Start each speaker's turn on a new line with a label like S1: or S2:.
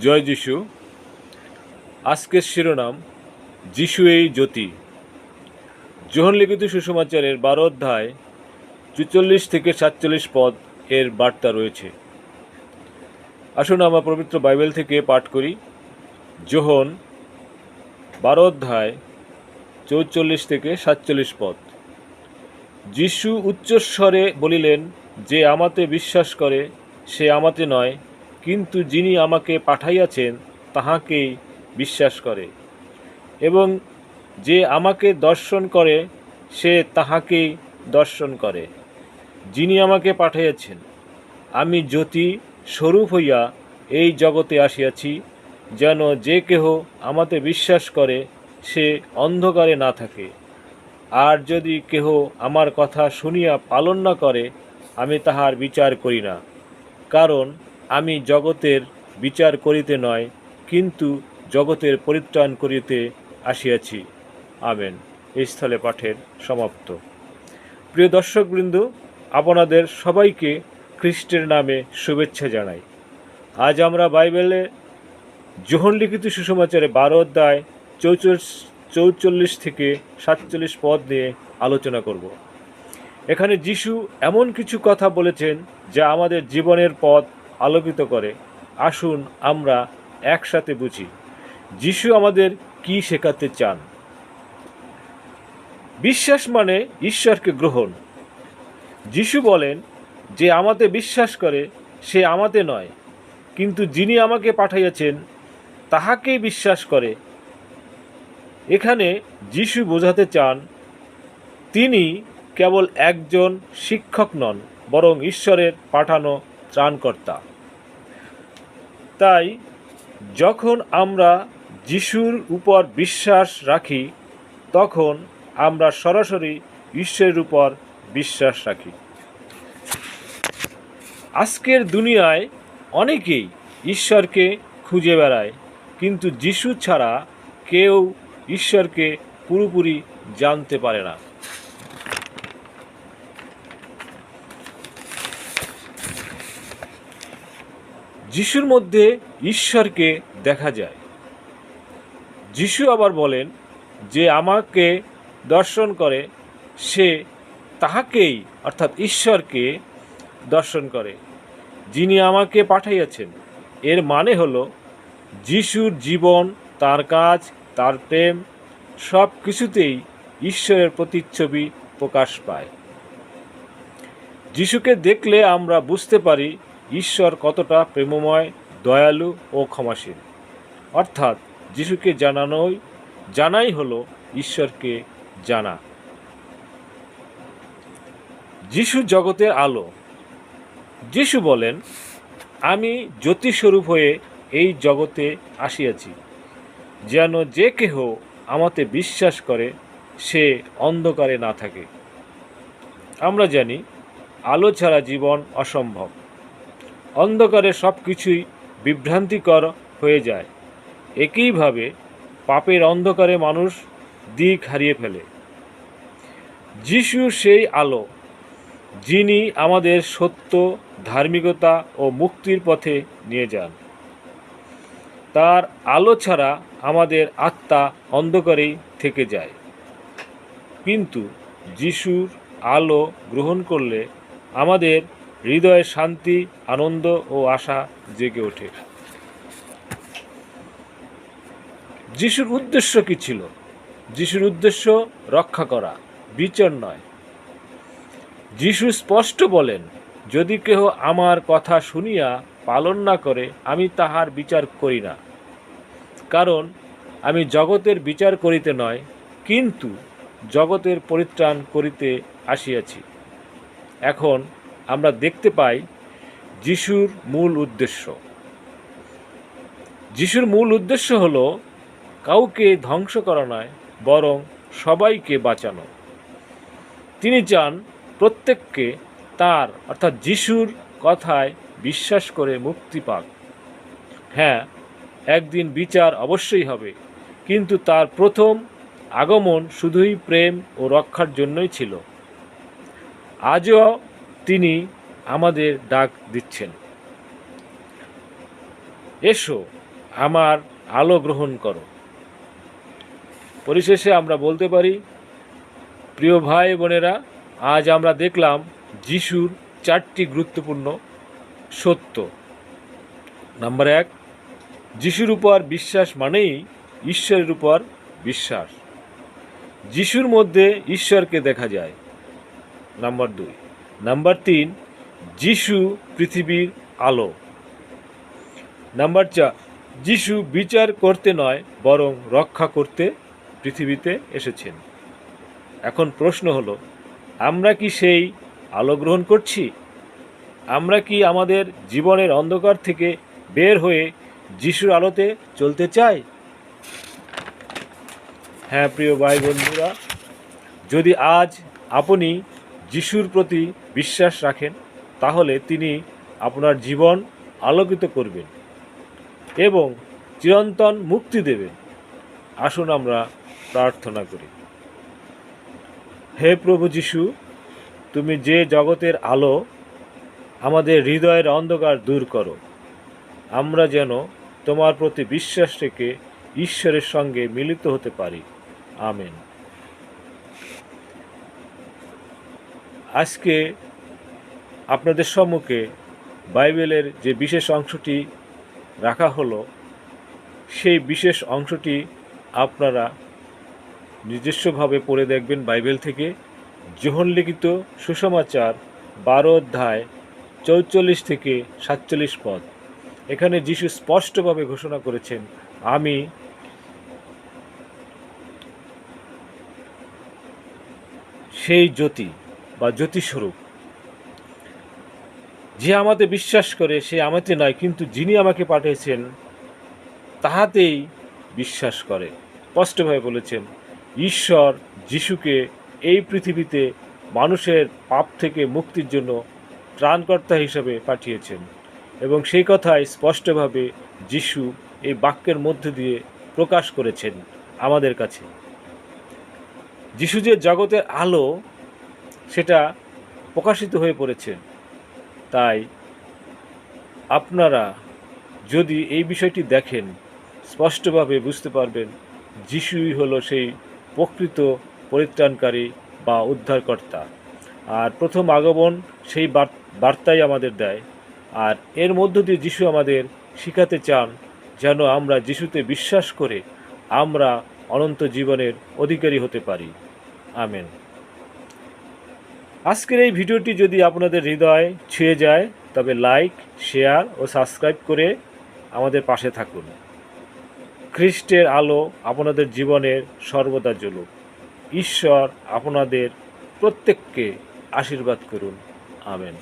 S1: জয় যিশু। আজকের শিরোনাম যিশু এই জ্যোতি। যোহন লিখিত সুসমাচারের বারো অধ্যায়, চুচল্লিশ থেকে সাতচল্লিশ পদ এর বার্তা রয়েছে। আসুন আমরা পবিত্র বাইবেল থেকে পাঠ করি। যোহন বারো অধ্যায়, চৌচল্লিশ থেকে সাতচল্লিশ পদ। যিশু উচ্চস্বরে বলিলেন, যে আমাতে বিশ্বাস করে, সে আমাতে নয়। কিন্তু যিনি আমাকে পাঠাইয়াছেন, তাহাকেই বিশ্বাস করে। এবং যে আমাকে দর্শন করে, সে তাহাকেই দর্শন করে। যিনি আমাকে পাঠাইয়াছেন, আমি জ্যোতি স্বরূপ হইয়া এই জগতে আসিয়াছি, যেন যে কেহ আমাতে বিশ্বাস করে, সে অন্ধকারে না থাকে। আর যদি কেহ আমার কথা শুনিয়া পালন না করে, আমি তাহার বিচার করি না। কারণ আমি জগতের বিচার করিতে নয়, কিন্তু জগতের পরিত্রাণ করিতে আসিয়াছি। আমেন। এই স্থলে পাঠের সমাপ্ত। প্রিয় দর্শকবৃন্দ, আপনাদের সবাইকে খ্রিস্টের নামে শুভেচ্ছা জানাই। আজ আমরা বাইবেলে যোহন লিখিত সুসমাচারে বারো অধ্যায় চৌচল্লিশ চৌচল্লিশ থেকে সাতচল্লিশ পদ নিয়ে আলোচনা করব। এখানে যিশু এমন কিছু কথা বলেছেন যা আমাদের জীবনের পথ আলোকিত করে। আসুন আমরা একসাথে বুঝি, যিশু আমাদের কি শেখাতে চান। বিশ্বাস মানে ঈশ্বরকে গ্রহণ। যিশু বলেন, যে আমাতে বিশ্বাস করে, সে আমাতে নয়। কিন্তু যিনি আমাকে পাঠাইয়াছেন, তাহাকেই বিশ্বাস করে। এখানে যিশু বোঝাতে চান, তিনি কেবল একজন শিক্ষক নন, বরং ঈশ্বরের পাঠানো ত্রাণকর্তা। তাই যখন আমরা যিশুর উপর বিশ্বাস রাখি, তখন আমরা সরাসরি ঈশ্বরের উপর বিশ্বাস রাখি। আজকের দুনিয়ায় অনেকেই ঈশ্বরকে খুঁজে বেড়ায়, কিন্তু যিশু ছাড়া কেউ ঈশ্বরকে পুরোপুরি জানতে পারে না। যিশুর মধ্যে ঈশ্বরকে দেখা যায়। যিশু আবার বলেন যে আমাকে দর্শন করে, সে তাহাকেই, অর্থাৎ ঈশ্বরকে দর্শন করে, যিনি আমাকে পাঠাইয়াছেন। এর মানে হলো, যিশুর জীবন, তার কাজ, তার প্রেম সব কিছুতেই ঈশ্বরের প্রতিচ্ছবি প্রকাশ পায়। যিশুকে দেখলে আমরা বুঝতে পারি ঈশ্বর কতটা প্রেমময়, দয়ালু ও ক্ষমাশীল। অর্থাৎ যিশুকে জানানোই, জানাই হলো ঈশ্বরকে জানা। যিশু জগতের আলো। যিশু বলেন, আমি জ্যোতিস্বরূপ হয়ে এই জগতে আসিয়াছি, যেন যে কেহ আমাতে বিশ্বাস করে, সে অন্ধকারে না থাকে। আমরা জানি, আলো ছাড়া জীবন অসম্ভব। অন্ধকারে সব কিছুই বিভ্রান্তিকর হয়ে যায়। একইভাবে পাপের অন্ধকারে মানুষ দিক হারিয়ে ফেলে। যিশু সেই আলো, যিনি আমাদের সত্য, ধার্মিকতা ও মুক্তির পথে নিয়ে যান। তার আলো ছাড়া আমাদের আত্মা অন্ধকারেই থেকে যায়। কিন্তু যিশুর আলো গ্রহণ করলে আমাদের হৃদয়ে শান্তি, আনন্দ ও আশা জেগে ওঠে। যিশুর উদ্দেশ্য কি ছিল? যিশুর উদ্দেশ্য রক্ষা করা, বিচার নয়। যিশু স্পষ্ট বলেন, যদি কেহ আমার কথা শুনিয়া পালন না করে, আমি তাহার বিচার করি না। কারণ, আমি জগতের বিচার করিতে নয়, কিন্তু জগতের পরিত্রাণ করিতে আসিয়াছি। এখন আমরা দেখতে পাই যিশুর মূল উদ্দেশ্য। যিশুর মূল উদ্দেশ্য হল কাউকে ধ্বংস করা নয়, বরং সবাইকে বাঁচানো। তিনি চান প্রত্যেককে তার, অর্থাৎ যিশুর কথায় বিশ্বাস করে মুক্তি পাক। হ্যাঁ একদিন বিচার অবশ্যই হবে, কিন্তু তার প্রথম আগমন শুধুই প্রেম ও রক্ষার জন্যই ছিল। আজও তিনি আমাদের ডাক দিচ্ছেন। এসো, আমার আলো গ্রহণ করো। পরিশেষে আমরা বলতে পারি, প্রিয় ভাই বোনেরা, আজ আমরা দেখলাম যিশুর চারটি গুরুত্বপূর্ণ সত্য। নাম্বার এক, যিশুর উপর বিশ্বাস মানেই ঈশ্বরের উপর বিশ্বাস। যিশুর মধ্যে ঈশ্বরকে দেখা যায়। নাম্বার দুই নাম্বার তিন, যিশু পৃথিবীর আলো। নাম্বার চার, যিশু বিচার করতে নয়, বরং রক্ষা করতে পৃথিবীতে এসেছেন। এখন প্রশ্ন হলো, আমরা কি সেই আলো গ্রহণ করছি? আমরা কি আমাদের জীবনের অন্ধকার থেকে বের হয়ে যিশুর আলোতে চলতে চাই? হ্যাঁ প্রিয় ভাই বন্ধুরা যদি আজ আপনি যিশুর প্রতি বিশ্বাস রাখেন, তাহলে তিনি আপনার জীবন আলোকিত করবেন এবং চিরন্তন মুক্তি দেবেন। আসুন আমরা প্রার্থনা করি। হে প্রভু যিশু, তুমি যে জগতের আলো আমাদের হৃদয়ের অন্ধকার দূর করো। আমরা যেন তোমার প্রতি বিশ্বাস রেখে ঈশ্বরের সঙ্গে মিলিত হতে পারি। আমেন। আজকে আপনাদের সম্মুখে বাইবেলের যে বিশেষ অংশটি রাখা হলো, সেই বিশেষ অংশটি আপনারা নিজস্বভাবে পড়ে দেখবেন বাইবেল থেকে। যোহন লিখিত সুসমাচার বারো অধ্যায় চৌচল্লিশ থেকে সাতচল্লিশ পদ। এখানে যিশু স্পষ্টভাবে ঘোষণা করেছেন, আমি সেই জ্যোতি বা জ্যোতিস্বরূপ যে আমাতে বিশ্বাস করে, সে আমাতে নয়, কিন্তু যিনি আমাকে পাঠিয়েছেন, তাহাতেই বিশ্বাস করে। স্পষ্টভাবে বলেছেন, ঈশ্বর যিশুকে এই পৃথিবীতে মানুষের পাপ থেকে মুক্তির জন্য ত্রাণকর্তা হিসাবে পাঠিয়েছেন এবং সেই কথাই স্পষ্টভাবে যিশু এই বাক্যের মধ্যে দিয়ে প্রকাশ করেছেন আমাদের কাছে। যিশু যে জগতের আলো সেটা প্রকাশিত হয়ে পড়েছে। তাই আপনারা যদি এই বিষয়টি দেখেন, স্পষ্টভাবে বুঝতে পারবেন যিশুই হলো সেই প্রকৃত পরিত্রাণকারী বা উদ্ধারকর্তা। আর প্রথম আগমন সেই বার্তাই আমাদের দেয়। আর এর মধ্য দিয়ে যিশু আমাদের শিখাতে চান যেন আমরা যিশুতে বিশ্বাস করে আমরা অনন্ত জীবনের অধিকারী হতে পারি। আমেন। আজকের এই ভিডিওটি যদি আপনাদের হৃদয় ছুঁয়ে যায়, তবে লাইক, শেয়ার ও সাবস্ক্রাইব করে আমাদের পাশে থাকুন। খ্রিস্টের আলো আপনাদের জীবনের সর্বদা জ্বলুক। ঈশ্বর আপনাদের প্রত্যেককে আশীর্বাদ করুন। আমেন।